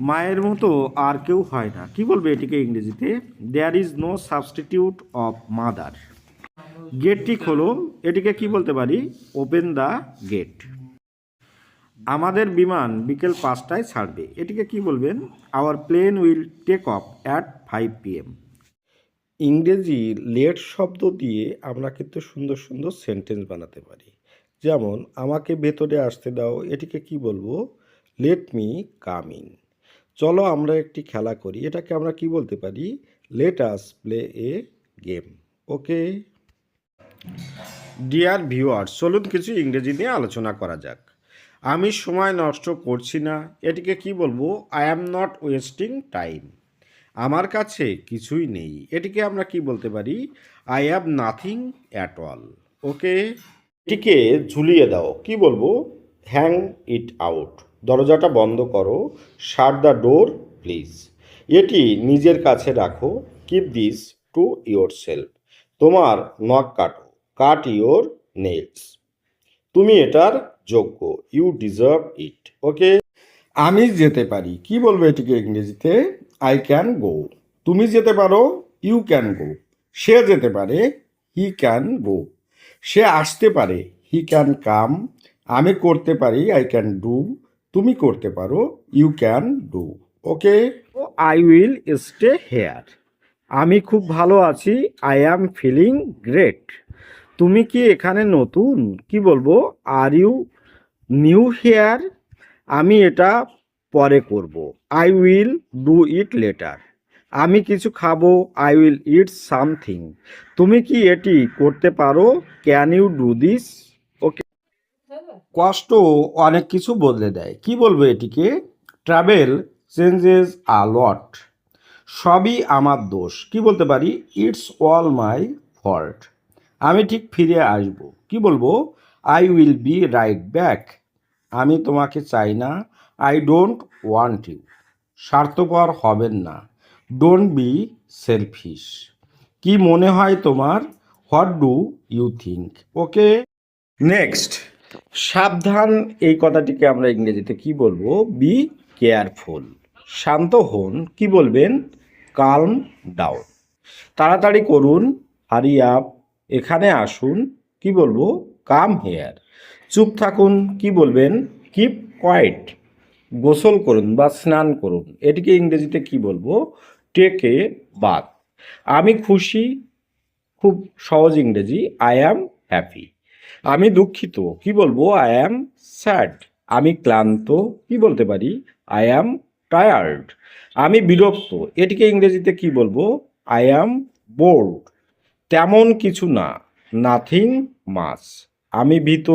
মায়ের মতো আর কেউ হয় না। কি বলবে এটিকে ইংরেজিতে? There is no substitute of mother গেটটি খোলো। এটিকে কি বলতে পারি? ওপেন দ্য গেট আমাদের বিমান বিকেল পাঁচটায় ছাড়বে। এটিকে কি বলবেন? Our plane will take off at five PM ইংরেজি লেট শব্দ দিয়ে আমরা কিন্তু সুন্দর সুন্দর সেন্টেন্স বানাতে পারি। যেমন, আমাকে ভেতরে আসতে দাও। এটিকে কি বলব? লেট মি কাম ইন চলো আমরা একটি খেলা করি। এটাকে আমরা কি বলতে পারি? Let us play a game okay dear viewers চলুন কিছু ইংরেজি নিয়ে আলোচনা করা যাক। আমি সময় নষ্ট করছি না। এটিকে কি বলব? I am not wasting time আমার কাছে কিছুই নেই। এটিকে আমরা কি বলতে পারি? I have nothing at all okay এটিকে ঝুলিয়ে দাও। কি বলব? হ্যাং ইট আউট দরজাটা বন্ধ করো শাট দ্য ডোর প্লিজ এটি নিজের কাছে রাখো keep this to yourself তোমার নখ কাটো কাট ইয়োর নেলস তুমি এটার যোগ্য ইউ ডিজার্ভ ইট ওকে আমি যেতে পারি, কি বলব এটিকে ইংরেজিতে? আই ক্যান গো তুমি যেতে পারো ইউ ক্যান গো সে যেতে পারে হি ক্যান গো সে আসতে পারে হি ক্যান কাম আমি করতে পারি আই ক্যান ডু তুমি করতে পারো you can do okay I will stay here আমি খুব ভালো আছি আই অ্যাম ফিলিং গ্রেট তুমি কি এখানে নতুন? কি বলব? আর ইউ নিউ হেয়ার আমি এটা পরে করব। I will do it later আমি কিছু খাব আই উইল ইট সামথিং তুমি কি এটি করতে পারো? ক্যান ইউ ডু দিস কষ্ট অনেক কিছু বদলে দেয়। কি বলব এটিকে? ট্রাভেল চেঞ্জেস আ লট সবই আমার দোষ। কি বলতে পারি? ইটস অল মাই ফল্ট আমি ঠিক ফিরে আসব। কি বলব? I will be right back আমি তোমাকে চাই না। আই ডোন্ট ওয়ান্ট ইউ স্বার্থপর হবেন না। ডোন্ট বি সেলফিশ কি মনে হয় তোমার? What do you think okay next সাবধান এই কথাটিকে আমরা ইংরেজিতে কি বলব? বি কেয়ারফুল শান্ত হন। কি বলবেন? কালম ডাউন তাড়াতাড়ি করুন। হারি আপ এখানে আসুন। কি বলব? কাম হেয়ার চুপ থাকুন। কি বলবেন? কিপ কোয়াইট গোসল করুন বা স্নান করুন। এটিকে ইংরেজিতে কি বলব? টেক বাথ আমি খুশি। খুব সহজ ইংরেজি। আই অ্যাম হ্যাপি আমি দুঃখিত। কি বলব? আই অ্যাম স্যাড আমি ক্লান্ত। কি বলতে পারি? আই অ্যাম টায়ার্ড আমি বিরক্ত। এটিকে ইংরেজিতে কি বলব? আই অ্যাম বোর্ড তেমন কিছু না। নাথিং মাস আমি ভীত।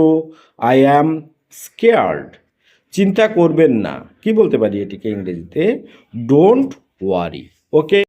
আই অ্যাম স্কেয়ার্ড চিন্তা করবেন না। কি বলতে পারি এটিকে ইংরেজিতে? Don't worry okay